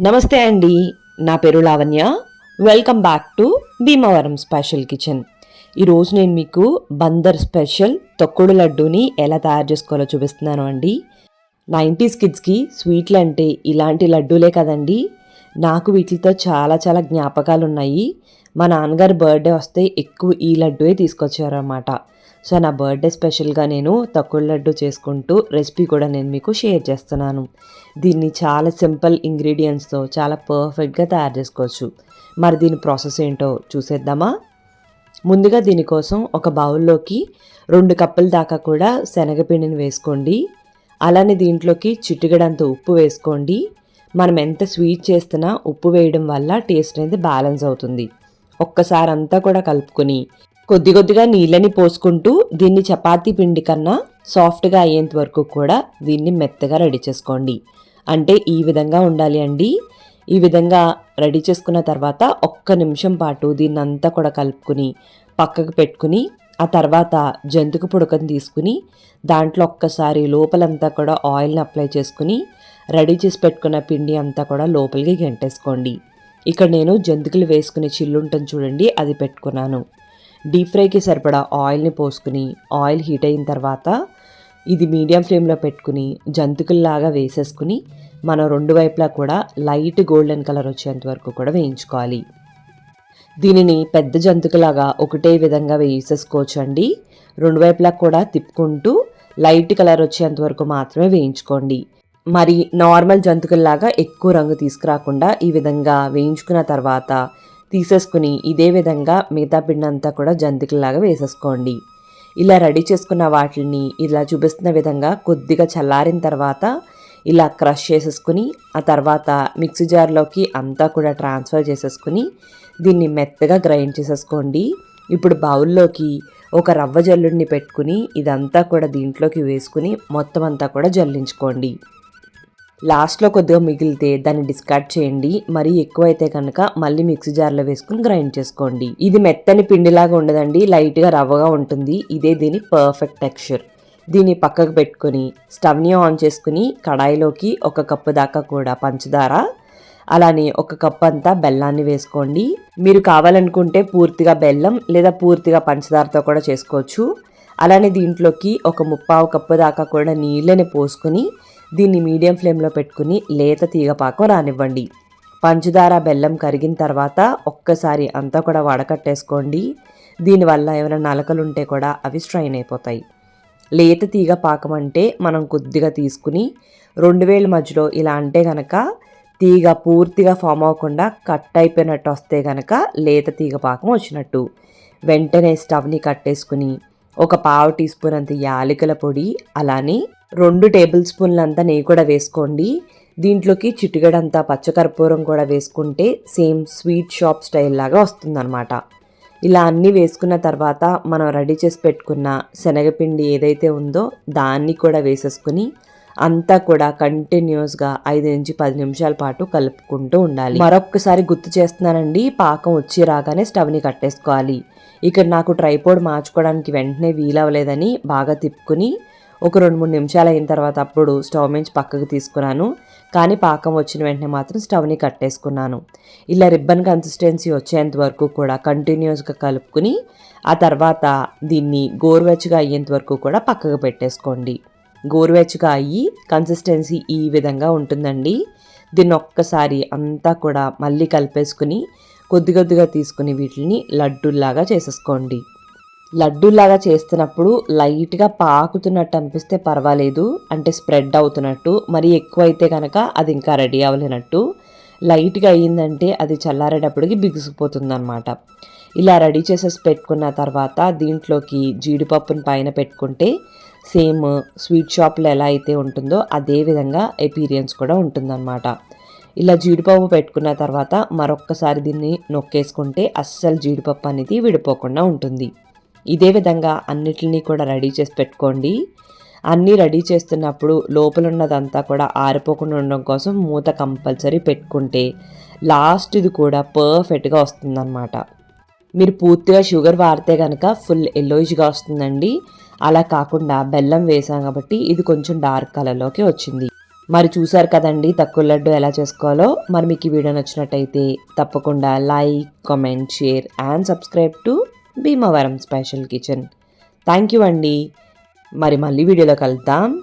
నమస్తే అండి. నా పేరు Lavanya. Welcome back to Bhimavaram special kitchen ఈరోజు నేను మీకు బందర్ స్పెషల్ తొక్కుడు లడ్డూని ఎలా తయారు చేసుకోవాలో చూపిస్తున్నాను అండి. నైంటీస్ కిడ్స్కి స్వీట్లు అంటే ఇలాంటి లడ్డూలే కదండి. నాకు వీటితో చాలా చాలా జ్ఞాపకాలు ఉన్నాయి. మా నాన్నగారు బర్త్డే వస్తే ఎక్కువ ఈ లడ్డూయే తీసుకొచ్చారన్నమాట సో నా బర్త్డే స్పెషల్గా నేను తక్కువ లడ్డు చేసుకుంటూ రెసిపీ కూడా నేను మీకు షేర్ చేస్తున్నాను. దీన్ని చాలా సింపుల్ ఇంగ్రీడియంట్స్తో చాలా పర్ఫెక్ట్గా తయారు చేసుకోవచ్చు. మరి దీని ప్రాసెస్ ఏంటో చూసేద్దామా? ముందుగా దీనికోసం ఒక బౌల్లోకి రెండు కప్పుల దాకా కూడా శనగపిండిని వేసుకోండి. అలానే దీంట్లోకి చిటికడంత ఉప్పు వేసుకోండి. మనం ఎంత స్వీట్ చేస్తున్నా ఉప్పు వేయడం వల్ల టేస్ట్ అనేది బ్యాలెన్స్ అవుతుంది. ఒక్కసారి అంతా కూడా కలుపుకొని కొద్ది కొద్దిగా నీళ్ళని పోసుకుంటూ దీన్ని చపాతీ పిండి కన్నా సాఫ్ట్గా అయ్యేంత వరకు కూడా దీన్ని మెత్తగా రెడీ చేసుకోండి. అంటే ఈ విధంగా ఉండాలి అండి. ఈ విధంగా రెడీ చేసుకున్న తర్వాత ఒక్క నిమిషం పాటు దీన్ని అంతా కూడా కలుపుకుని పక్కకు పెట్టుకుని ఆ తర్వాత జంతుకు పుడకని తీసుకుని దాంట్లో ఒక్కసారి లోపలంతా కూడా ఆయిల్ని అప్లై చేసుకుని రెడీ చేసి పెట్టుకున్న పిండి అంతా కూడా లోపలికి గెంటేసుకోండి. ఇక్కడ నేను జంతికలు వేసుకునే చిల్లు ఉంటుంది చూడండి అది పెట్టుకున్నాను. డీప్ ఫ్రైకి సరిపడా ఆయిల్ని పోసుకుని ఆయిల్ హీట్ అయిన తర్వాత ఇది మీడియం ఫ్లేమ్లో పెట్టుకుని జంతికల్లాగా వేసేసుకుని మనం రెండు వైపులా కూడా లైట్ గోల్డెన్ కలర్ వచ్చేంత వరకు కూడా వేయించుకోవాలి. దీనిని పెద్ద జంతుకులాగా ఒకటే విధంగా వేసేసుకోవచ్చు అండి రెండు వైపులా కూడా తిప్పుకుంటూ లైట్ కలర్ వచ్చేంత వరకు మాత్రమే వేయించుకోండి. మరి నార్మల్ జంతుకుల్లాగా ఎక్కువ రంగు తీసుకురాకుండా ఈ విధంగా వేయించుకున్న తర్వాత తీసేసుకుని ఇదే విధంగా మిగతా పిండి అంతా కూడా జంతికలాగా వేసేసుకోండి. ఇలా రెడీ చేసుకున్న వాటిని ఇలా చూపిస్తున్న విధంగా కొద్దిగా చల్లారిన తర్వాత ఇలా క్రష్ చేసేసుకుని ఆ తర్వాత మిక్సీ జార్లోకి అంతా కూడా ట్రాన్స్ఫర్ చేసేసుకుని దీన్ని మెత్తగా గ్రైండ్ చేసేసుకోండి. ఇప్పుడు బౌల్లోకి ఒక రవ్వ జల్లుడిని పెట్టుకుని ఇదంతా కూడా దీంట్లోకి వేసుకుని మొత్తం అంతా కూడా జల్లించుకోండి. లాస్ట్లో కొద్దిగా మిగిలితే దాన్ని డిస్కార్డ్ చేయండి. మరీ ఎక్కువైతే కనుక మళ్ళీ మిక్సీ జార్లో వేసుకుని గ్రైండ్ చేసుకోండి. ఇది మెత్తని పిండిలాగా ఉండదండి. లైట్గా రవ్వగా ఉంటుంది. ఇదే దీని పర్ఫెక్ట్ టెక్స్చర్ దీన్ని పక్కకు పెట్టుకొని స్టవ్ని ఆన్ చేసుకుని కడాయిలోకి ఒక కప్పు దాకా కూడా పంచదార అలానే ఒక కప్ అంతా బెల్లాన్ని వేసుకోండి. మీరు కావాలనుకుంటే పూర్తిగా బెల్లం లేదా పూర్తిగా పంచదారతో కూడా చేసుకోవచ్చు. అలానే దీంట్లోకి ఒక ముప్పావు కప్పు దాకా కూడా నీళ్ళని పోసుకొని దీన్ని మీడియం ఫ్లేమ్లో పెట్టుకుని లేత తీగపాకం రానివ్వండి. పంచదార బెల్లం కరిగిన తర్వాత ఒక్కసారి అంతా కూడా వడకట్టేసుకోండి. దీనివల్ల ఏమైనా నలకలు ఉంటే కూడా అవి స్ట్రైన్ అయిపోతాయి. లేత తీగ పాకం అంటే మనం కొద్దిగా తీసుకుని రెండు వేల మధ్యలో ఇలా అంటే గనక తీగ పూర్తిగా ఫామ్ అవ్వకుండా కట్ అయిపోయినట్టు వస్తే గనక లేత తీగ పాకం వచ్చినట్టు. వెంటనే స్టవ్ని కట్టేసుకుని ఒక పావు టీ స్పూన్ అంత యాలకుల పొడి అలానే రెండు టేబుల్ స్పూన్లంతా నెయ్యి కూడా వేసుకోండి. దీంట్లోకి చిటికెడంతా పచ్చకర్పూరం కూడా వేసుకుంటే సేమ్ స్వీట్ షాప్ స్టైల్ లాగా వస్తుందన్నమాట. ఇలా అన్నీ వేసుకున్న తర్వాత మనం రెడీ చేసి పెట్టుకున్న శనగపిండి ఏదైతే ఉందో దాన్ని కూడా వేసేసుకుని అంతా కూడా కంటిన్యూస్గా ఐదు నుంచి పది నిమిషాల పాటు కలుపుకుంటూ ఉండాలి. మరొకసారి గుర్తు చేస్తున్నానండి పాకం వచ్చి రాగానే స్టవ్ని కట్టేసుకోవాలి. ఇక్కడ నాకు ట్రైపోడ్ మార్చుకోవడానికి వెంటనే వీలవ్వలేదని బాగా తిప్పుకుని ఒక రెండు మూడు నిమిషాలు అయిన తర్వాత అప్పుడు స్టవ్ నుంచి పక్కకు తీసుకున్నాను. కానీ పాకం వచ్చిన వెంటనే మాత్రం స్టవ్ని కట్టేసుకున్నాను. ఇలా రిబ్బన్ కన్సిస్టెన్సీ వచ్చేంత వరకు కూడా కంటిన్యూస్గా కలుపుకుని ఆ తర్వాత దీన్ని గోరువెచ్చగా అయ్యేంత వరకు కూడా పక్కకు పెట్టేసుకోండి. గోరువెచ్చగా అయ్యి కన్సిస్టెన్సీ ఈ విధంగా ఉంటుందండి. దీన్ని ఒక్కసారి అంతా కూడా మళ్ళీ కలిపేసుకుని కొద్ది కొద్దిగా తీసుకుని వీటిని లడ్డూల్లాగా చేసేసుకోండి. లడ్డూలాగా చేస్తున్నప్పుడు లైట్గా పాకుతున్నట్టు అనిపిస్తే పర్వాలేదు. అంటే స్ప్రెడ్ అవుతున్నట్టు మరి ఎక్కువ అయితే కనుక అది ఇంకా రెడీ అవ్వలేనట్టు. లైట్గా అయ్యిందంటే అది చల్లారేటప్పటికి బిగుసిపోతుంది అనమాట ఇలా రెడీ చేసేసి పెట్టుకున్న తర్వాత దీంట్లోకి జీడిపప్పుని పైన పెట్టుకుంటే సేమ్ స్వీట్ షాప్లో ఎలా అయితే ఉంటుందో అదే విధంగా ఎపీరియన్స్ కూడా ఉంటుందన్నమాట. ఇలా జీడిపప్పు పెట్టుకున్న తర్వాత మరొక్కసారి దీన్ని నొక్కేసుకుంటే అస్సలు జీడిపప్పు అనేది విడిపోకుండా ఉంటుంది. ఇదే విధంగా అన్నిటిని కూడా రెడీ చేసి పెట్టుకోండి. అన్నీ రెడీ చేస్తున్నప్పుడు లోపల ఉన్నదంతా కూడా ఆరిపోకుండా ఉండడం కోసం మూత కంపల్సరీ పెట్టుకుంటే లాస్ట్ ఇది కూడా పర్ఫెక్ట్గా వస్తుందన్నమాట. మీరు పూర్తిగా షుగర్ వాడితే కనుక ఫుల్ ఎల్లోయిష్గా వస్తుందండి. అలా కాకుండా బెల్లం వేసాం కాబట్టి ఇది కొంచెం డార్క్ కలర్లోకి వచ్చింది. మరి చూసారు కదండి తక్కువ లడ్డు ఎలా చేసుకోవాలో? మరి మీకు ఈ వీడియో నచ్చినట్టయితే తప్పకుండా like comment share and subscribe to Bhimavaram special kitchen. Thank you అండి. మరి మళ్ళీ వీడియోలో కలుద్దాం.